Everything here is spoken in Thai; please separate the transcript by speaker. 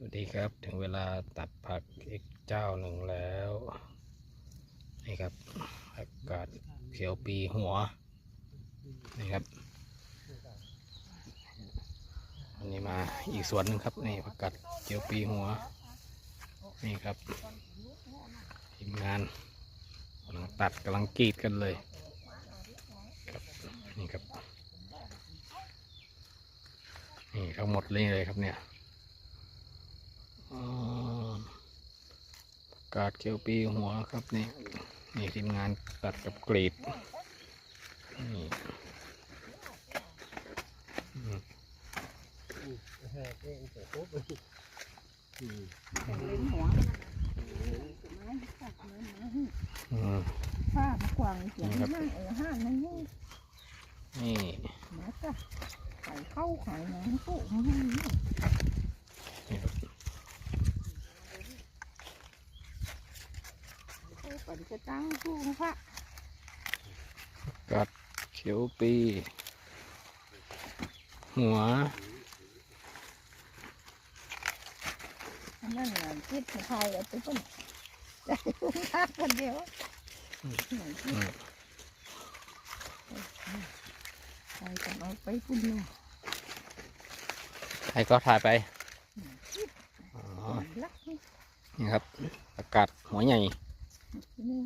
Speaker 1: สวัสดีครับถึงเวลาตัดผักอีกเจ้าหนึ่งแล้ว นี่ครับอากาศเขียวปีหัว นี่ครับอันนี้มาอีกสวนหนึ่งครับ นี่ผักกาดเขียวปีหัว นี่ครับทีมงานกำลังตัดกำลังกรีดกันเลยครับนี่ครับนี่ทั้งหมดเลยเลยครับเนี่ย กาศเขียวปีหัวครับนี่นี่ทีมงานตัดกับกรีดนี่อืมอืม
Speaker 2: ผ้ากวางเสียงห้าเออห้านั่นนี่
Speaker 1: นี่
Speaker 2: นะจ๊ะไข่เข้าไข่หนังปุ๊บมันนี่
Speaker 1: นี่ครับ
Speaker 2: โอ้ ปันจะตั้งสู้พระ
Speaker 1: ประกาศเขียวปี หัว
Speaker 2: อันนั่นน่ะคิดไทยเอาไปพุ่นใจพุ่งทักคนเดียว
Speaker 1: อืม
Speaker 2: ใครจะเอาไปพุ่นนู่น
Speaker 1: ใครก็ถ่ายไปอ๋อ
Speaker 2: รักนี่
Speaker 1: นี่ครับประกาศหัวใหญ่
Speaker 2: นี่